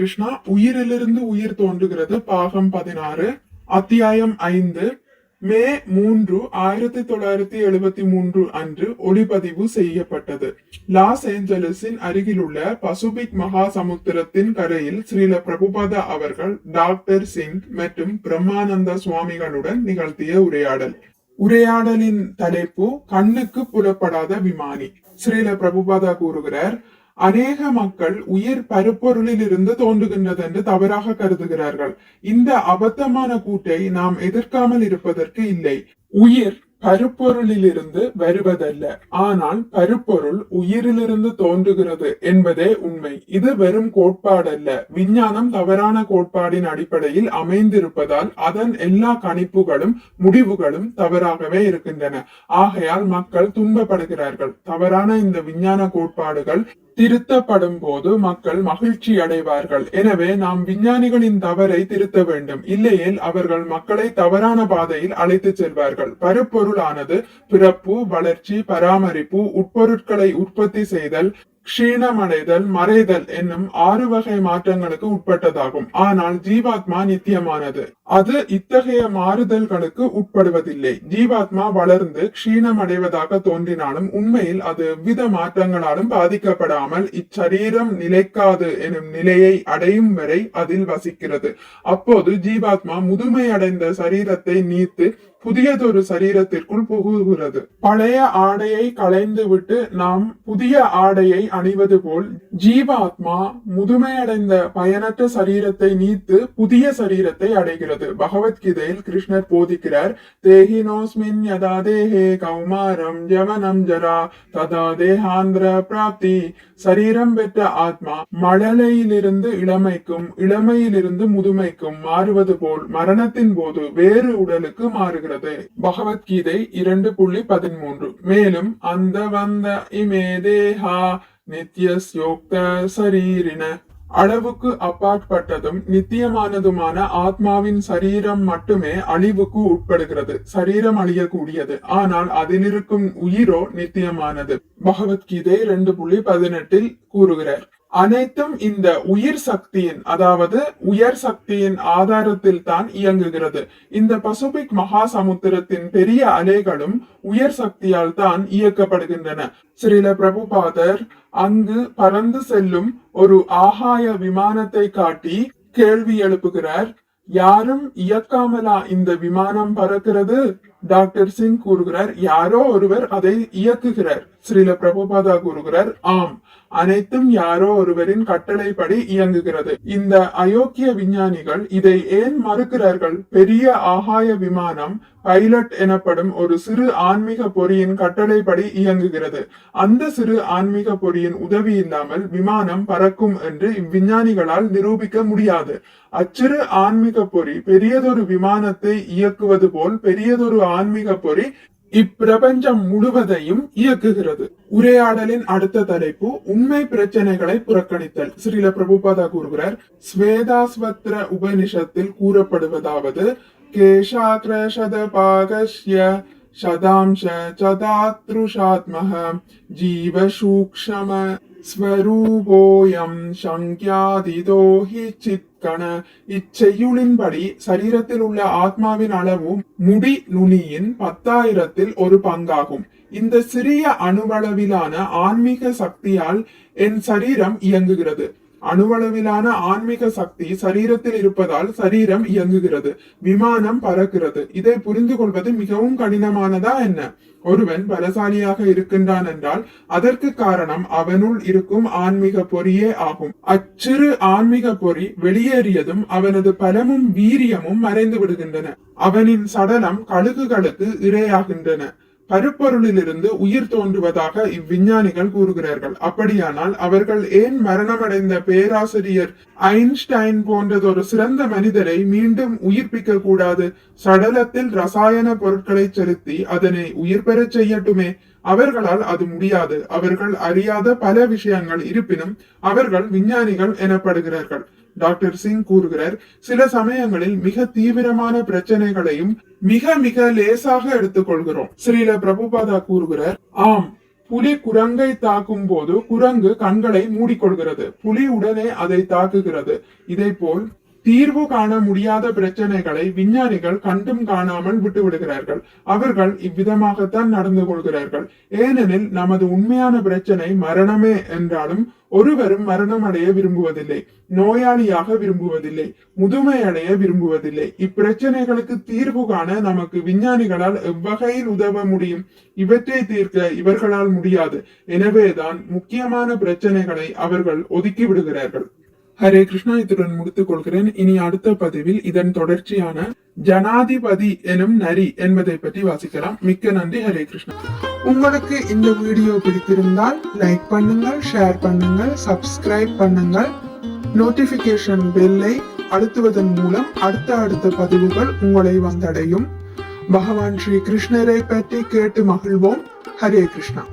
கிருஷ்ணா உயிரிலிருந்து உயிர் தோன்றுகிறது. பாகம் பதினாறு அத்தியாயம் ஐந்து மே மூன்று ஆயிரத்தி தொள்ளாயிரத்தி எழுபத்தி மூன்று அன்று ஒளிப்பதிவு செய்யப்பட்டது. லாஸ் ஏஞ்சலஸின் அருகிலுள்ள பசுபிக் மகா சமுத்திரத்தின் கரையில் ஸ்ரீல பிரபுபத அவர்கள் டாக்டர் சிங் மற்றும் பிரம்மானந்த சுவாமிகளுடன் நிகழ்த்திய உரையாடல். உரையாடலின் தலைப்பு கண்ணுக்கு புலப்படாத விமானி. ஸ்ரீல பிரபுபதா கூறுகிறார் அநேக மக்கள் உயிர் பருப்பொருளில் இருந்து தோன்றுகின்றது என்று தவறாக கருதுகிறார்கள். இந்த அபத்தமான கூட்டை நாம் எதிர்க்காமல் இருப்பதற்கு இல்லை. உயிர் பருப்பொருளிலிருந்து வருவதல்ல. ஆனால் பருப்பொருள் உயிரிலிருந்து தோன்றுகிறது என்பதே உண்மை. இது வெறும் கோட்பாடல்ல. விஞ்ஞானம் தவறான கோட்பாடின் அடிப்படையில் அமைந்திருப்பதால் அதன் எல்லா கணிப்புகளும் முடிவுகளும் தவறாகவே இருக்கின்றன. ஆகையால் மக்கள் துன்பப்படுகிறார்கள். தவறான இந்த விஞ்ஞான கோட்பாடுகள் திருத்தப்படும் போது மக்கள் மகிழ்ச்சி அடைவார்கள். எனவே நாம் விஞ்ஞானிகளின் தவறை திருத்த வேண்டும். இல்லையேல் அவர்கள் மக்களை தவறான பாதையில் அழைத்துச் செல்வார்கள். பருப்பொருளானது பிறப்பு வளர்ச்சி பராமரிப்பு உட்பொருட்களை உற்பத்தி செய்தல் க்ஷீணமடைதல் மறைதல் என்னும் ஆறு வகை மாற்றங்களுக்கு உட்பட்டதாகும். ஆனால் ஜீவாத்மா நித்தியமானது. அது இத்தகைய மாறுதல்களுக்கு உட்படுவதில்லை. ஜீவாத்மா வளர்ந்து க்ஷீணமடைவதாக தோன்றினாலும் உண்மையில் அது எவ்வித மாற்றங்களாலும் பாதிக்கப்படாமல் இச்சரீரம் நிலைக்காது எனும் நிலையை அடையும் வரை அதில் வசிக்கிறது. அப்போது ஜீவாத்மா முதுமையடைந்த சரீரத்தை நீத்து புதியதொரு சரீரத்திற்குள் புகுகிறது. பழைய ஆடையை களைந்துவிட்டு நாம் புதிய ஆடையை அணிவது போல் ஜீவாத்மா முதுமையடைந்த பயனற்ற சரீரத்தை நீத்து புதிய சரீரத்தை அடைகிறது. பகவத்கீதையில் கிருஷ்ணர் போதிக்கிறார் தேஹினோஸ்மின் யதா தேஹே கௌமாரம் ஜவனம் ஜரா ததா தேஹாந்திர பிராப்தி. சரீரம் பெற்ற ஆத்மா மழலையிலிருந்து இளமைக்கும் இளமையிலிருந்து முதுமைக்கும் மாறுவது போல் மரணத்தின் போது வேறு உடலுக்கு மாறுகிறது. பகவத்கீதை இரண்டு புள்ளி பதிமூன்று மேலும் அந்த வந்த இமே தேஹா நித்யஸ்யோக்த சரீரின. அளவுக்கு அப்பாற்பட்டதும் நித்தியமானதுமான ஆத்மாவின் சரீரம் மட்டுமே அழிவுக்கு உட்படுகிறது. சரீரம் அழியக்கூடியது. ஆனால் அதில் இருக்கும் உயிரோ நித்தியமானது. பகவத்கீதை ரெண்டு புள்ளி பதினெட்டில் கூறுகிறார். அனைத்தும் இந்த உயிர் சக்தியின் அதாவது உயர் சக்தியின் ஆதாரத்தில் தான் இயங்குகிறது. இந்த பசுபிக் மகா சமுத்திரத்தின் பெரிய அலைகளும் உயர் சக்தியால் தான் இயக்கப்படுகின்றன. ஸ்ரீல பிரபுபாதர் அங்கு பறந்து செல்லும் ஒரு ஆகாய விமானத்தை காட்டி கேள்வி எழுப்புகிறார். யாரும் இயக்காமலா இந்த விமானம் பறக்கிறது? டாக்டர் சிங் கூறுகிறார் யாரோ ஒருவர் அதை இயக்குகிறார். ஸ்ரீல பிரபுபாதா கூறுகிறார் ஆம் அனைத்தும் யாரோ ஒருவரின் கட்டளைப்படி இயங்குகிறது. இந்த அயோக்கிய விஞ்ஞானிகள் இதை ஏன் மறுக்கிறார்கள்? பெரிய ஆகாய விமானம் பைலட் எனப்படும் ஒரு சிறு ஆன்மீக பொறியின் கட்டளைப்படி இயங்குகிறது. அந்த சிறு ஆன்மீக பொறியின் உதவி இல்லாமல் விமானம் பறக்கும் என்று இவ்விஞ்ஞானிகளால் நிரூபிக்க முடியாது. அச்சிறு ஆன்மீக பொறி பெரியதொரு விமானத்தை இயக்குவது போல் பெரியதொரு ஆன்மீக பொறி இப்பிரபஞ்சம் முழுவதையும் இயக்குகிறது. உரையாடலின் அடுத்த தலைப்பு உண்மை பிரச்சனைகளை புறக்கணித்தல். ஸ்ரீல பிரபுபாதா கூறுகிறார் ஸ்வேதாஸ்வத்ர உபனிஷத்தில் கூறப்படுவதாவது கேஷாக்ரஷதபாகஷ்ய சதாம்ச சதாத்ருஷாத்மக ஜீவ சூக்ஷம സ്വരൂപോയം ശങ്ക്യാതിതോ ഹി ചിത്കണ ഇച്ചെയ്യുളിൻപടി ശരീരത്തിലുള്ള ആത്മാവിൻ അളവും മുടി നുനിയിൻ പത്തായിരത്തിൽ ഒരു പങ്കാകും இந்த சிறிய அணுவளவிலான ஆன்மீக சக்தியால் என் சரீரம் இயங்குகிறது அணுவளவிலான ஆன்மீக சக்தி சரீரத்தில் இருப்பதால் சரீரம் இயங்குகிறது விமானம் பறக்கிறது. இதை புரிந்து கொள்வது மிகவும் கடினமானதா என்ன? ஒருவன் பலசாலியாக இருக்கின்றான் என்றால் அதற்கு காரணம் அவனுள் இருக்கும் ஆன்மீக பொறியே ஆகும். அச்சிறு ஆன்மீக பொறி வெளியேறியதும் அவனது பலமும் வீரியமும் மறைந்து விடுகின்றன. அவனின் சடலம் கழுகுகளுக்கு இரையாகின்றன. பருப்பொருளிலிருந்து உயிர் தோன்றுவதாக இவ்விஞ்ஞானிகள் கூறுகிறார்கள். அப்படியானால் அவர்கள் ஏன் மரணமடைந்த பேராசிரியர் ஐன்ஸ்டைன் போன்றதொரு சிறந்த மனிதரை மீண்டும் உயிர்ப்பிக்க கூடாது? சடலத்தில் ரசாயன பொருட்களை செலுத்தி அதனை உயிர் பெறச் செய்யட்டுமே? அவர்களால் அது முடியாது. அவர்கள் அறியாத பல விஷயங்கள் இருப்பினும் அவர்கள் விஞ்ஞானிகள் எனப்படுகிறார்கள். டாக்டர் சிங் கூறுகிறார் சில சமயங்களில் மிக தீவிரமான பிரச்சனைகளையும் மிக மிக லேசாக எடுத்துக்கொள்கிறோம். ஸ்ரீல பிரபுபாதா கூறுகிறார் ஆம் புலி குரங்கை தாக்கும் போது குரங்கு கண்களை மூடிக்கொள்கிறது. புலி உடனே அதை தாக்குகிறது. இதைப்போல் தீர்வு காண முடியாத பிரச்சனைகளை விஞ்ஞானிகள் கண்டும் காணாமல் விட்டு விடுகிறார்கள் அவர்கள் இவ்விதமாகத்தான் நடந்து கொள்கிறார்கள். ஏனெனில் நமது உண்மையான பிரச்சனை மரணமே என்றாலும் ஒருவரும் மரணம் அடைய விரும்புவதில்லை. நோயாளியாக விரும்புவதில்லை. முதுமை அடைய விரும்புவதில்லை. இப்பிரச்சனைகளுக்கு தீர்வு காண நமக்கு விஞ்ஞானிகளால் எவ்வகையில் உதவ முடியும்? இவற்றை தீர்க்க இவர்களால் முடியாது. எனவேதான் முக்கியமான பிரச்சனைகளை அவர்கள் ஒதுக்கி விடுகிறார்கள். ஹரே கிருஷ்ணா இத்துடன் முடித்துக் கொள்கிறேன் இனி அடுத்த பதிவில் இதன் தொடர்ச்சியான ஜனாதிபதி எனும் நரி என்பதை பற்றி வாசிக்கலாம். மிக்க நன்றி ஹரே கிருஷ்ணா. உங்களுக்கு இந்த வீடியோ பிடித்திருந்தால் லைக் பண்ணுங்கள் ஷேர் பண்ணுங்கள் சப்ஸ்கிரைப் பண்ணுங்கள். நோட்டிபிகேஷன் பெல்லை அழுத்துவதன் மூலம் அடுத்த அடுத்த பதிவுகள் உங்களை வந்தடையும். பகவான் ஸ்ரீ கிருஷ்ணரை பற்றி கேட்டு மகிழ்வோம். ஹரே கிருஷ்ணா.